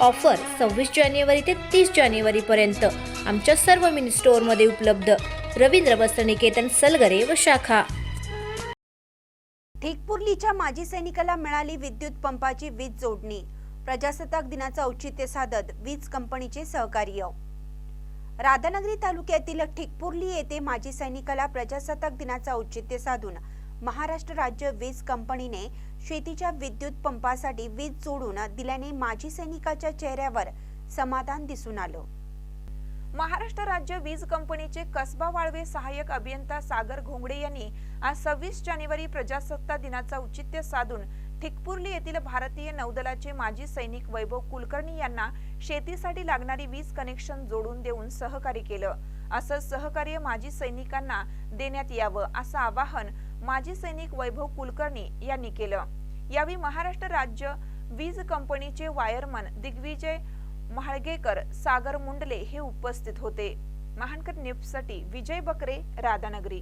Offer सव्वीस जानेवारी ते तीस जानेवारीपर्यंत आमच्या सर्व मिनी स्टोअरमध्ये उपलब्ध. रवींद्र वस्त्रनिकेतन सलगरे व शाखा. ठिकपुर्लीच्या माजी सैनिकाला मिळाली विद्युत पंपाची वीज जोडणी. प्रजासत्ताक दिनाचं औचित्य साधत वीज कंपनीचे सहकार्य. राधानगरी तालुक्यातील ठिकपुर्ली येथे माजी सैनिकाला प्रजासत्ताक दिनाचं औचित्य साधून महाराष्ट्र राज्य वीज कंपनीने शेतीच्या विद्युत पंपासाठी वीज जोडून दिल्याने माजी सैनिकाच्या चेहऱ्यावर समाधान दिसून आलं. महाराष्ट्र राज्य वीज कंपनीचे कसबा वाळवे सहाय्यक अभियंता सागर घोंगडे यांनी आज सव्वीस जानेवारी प्रजासत्ताक दिनाचा औचित्य साधून ठिकपुर्ली येथील भारतीय नौदलाचे माजी सैनिक वैभव कुलकर्णी यांना शेतीसाठी लागणारी वीज कनेक्शन जोडून देऊन सहकार्य केलं. असं सहकार्य माजी सैनिकांना देण्यात यावं असं आवाहन माजी सैनिक वैभव कुलकर्णी यांनी केलं. यावेळी महाराष्ट्र राज्य वीज कंपनीचे वायरमन दिग्विजय म्हाळगेकर सागर मुंडले हे उपस्थित होते. महानकर न्यूजसाठी विजय बकरे राधानगरी.